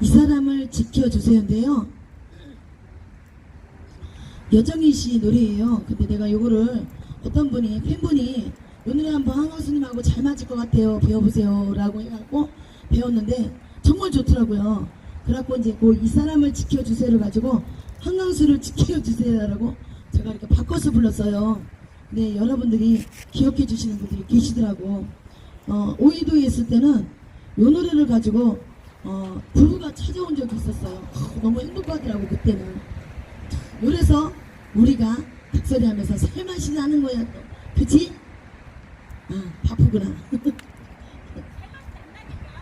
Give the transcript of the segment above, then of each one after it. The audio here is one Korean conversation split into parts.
이 사람을 지켜주세요인데요. 여정희 씨 노래예요. 근데 내가 요거를 어떤 분이 팬분이 요 노래 한번 한강수님하고 잘 맞을 것 같아요. 배워보세요 라고 해갖고 배웠는데 정말 좋더라고요. 그래갖고 이제 그 이 사람을 지켜주세요를 가지고 한강수를 지켜주세요라고 제가 이렇게 바꿔서 불렀어요. 네 여러분들이 기억해 주시는 분들이 계시더라고. 어, 오이도에 있을 때는 요 노래를 가지고 어, 부부가 찾아온 적이 있었어요. 어, 너무 행복하더라고 그때는. 그래서 우리가 닭소리 하면서 살맛이 나는 거야 또. 그치? 아 바쁘구나.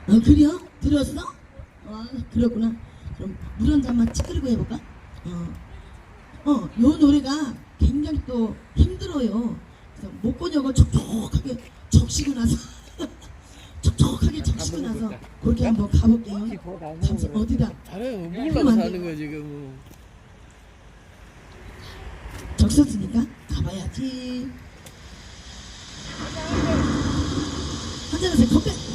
어 그래요? 들었어? 아 그렇구나. 그럼 물 한 잔만 찌그리고 해볼까? 어. 어, 요 노래가 굉장히 또 힘들어요. 그래서 목건역을 촉촉하게 적시고 나서 촉촉하게 적시고 나서 그렇게 한번 가볼게요. 잠시 어디다 잘해요. 그럼 몰라서 안 하는 돼요. 거 지금. 적셨으니까 가봐야지. 한잔하세요. 건배.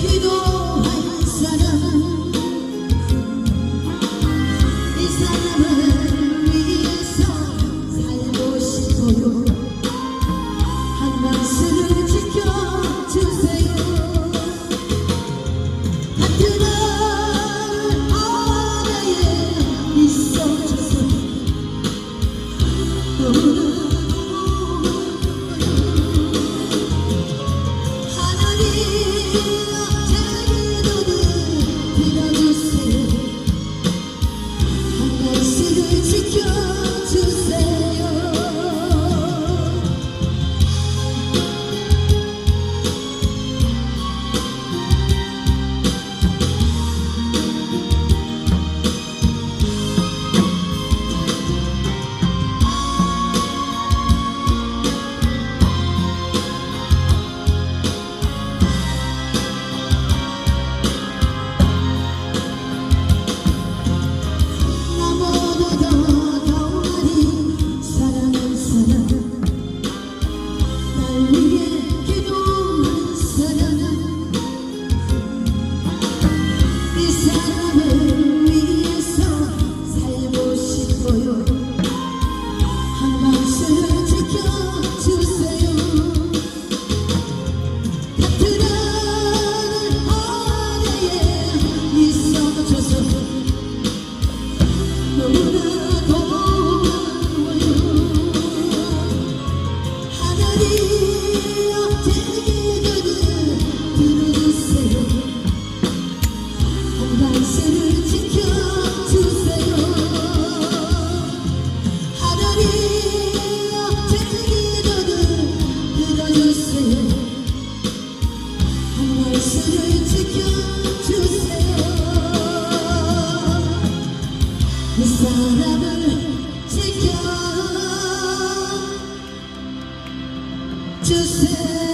Gidiyorum 말 you. 사람을 지켜 주세요.